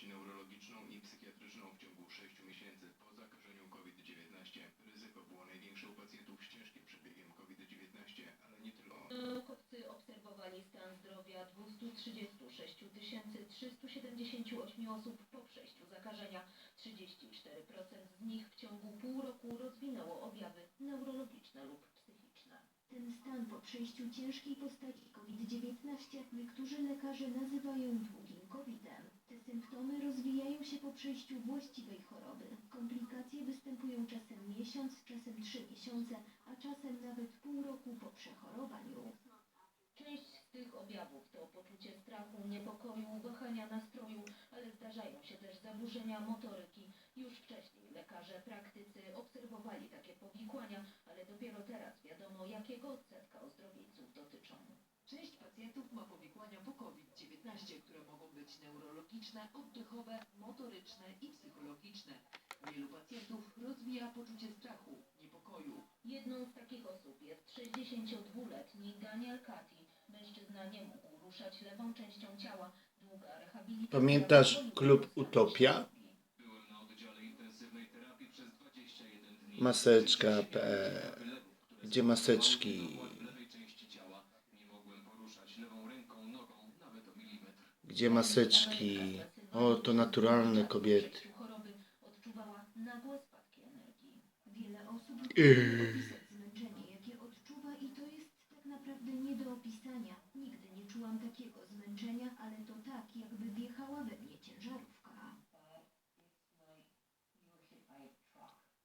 czynność neurologiczną i psychiatryczną w ciągu 6 miesięcy po zakażeniu COVID-19. Ryzyko było największe u pacjentów z ciężkim przebiegiem COVID-19, ale nie tylko. Naukowcy obserwowali stan zdrowia 236 378 osób po przejściu zakażenia. 34% z nich w ciągu pół roku rozwinęło objawy neurologiczne lub psychiczne. Ten stan po przejściu ciężkiej postaci COVID-19 niektórzy lekarze nazywają długim COVID-em. Się po przejściu właściwej choroby. Komplikacje występują czasem miesiąc, czasem trzy miesiące, a czasem nawet pół roku po przechorowaniu. Część z tych objawów to poczucie strachu, niepokoju, wahania nastroju, ale zdarzają się też zaburzenia motoryki. Już wcześniej lekarze praktycy obserwowali takie powikłania, ale dopiero teraz wiadomo, jakiego odsetka ozdrowieńców dotyczą. Część pacjentów ma powikłania po COVID-19, neurologiczne, oddechowe, motoryczne i psychologiczne. Wielu pacjentów rozwija poczucie strachu, niepokoju. Jedną z takich osób jest 62-letni Daniel Kati. Mężczyzna nie mógł ruszać lewą częścią ciała. Długa rehabilitacja... Pamiętasz klub Utopia? terapii. Byłem na oddziale intensywnej terapii przez 21 dni. Maseczka.pl Gdzie maseczki? To tak, jakby wjechała we mnie ciężarówka.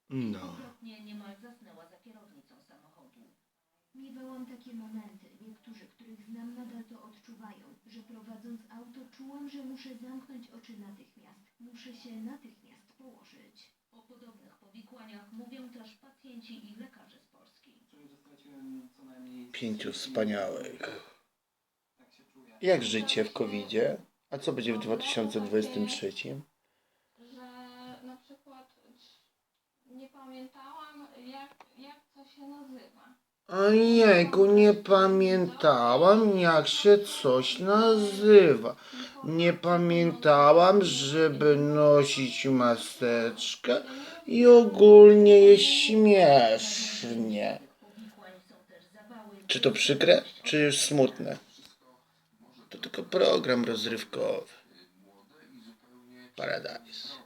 No. Niemal zasnęła za kierownicą samochodu. Miewałam takie momenty, muszę zamknąć oczy natychmiast. Muszę się natychmiast położyć. O podobnych powikłaniach mówią też pacjenci i lekarze z Polski. Czuję, że straciłem co najmniej... Pięciu wspaniałych. Tak. Jak życie w COVID-zie? A co będzie w 2023? że na przykład nie pamiętałam jak, jak to się nazywa. Ojejku, nie pamiętałam jak się coś nazywa. Nie pamiętałam, żeby nosić maseczkę i ogólnie jest śmiesznie. Czy to przykre, czy już smutne? To tylko program rozrywkowy. Paradise.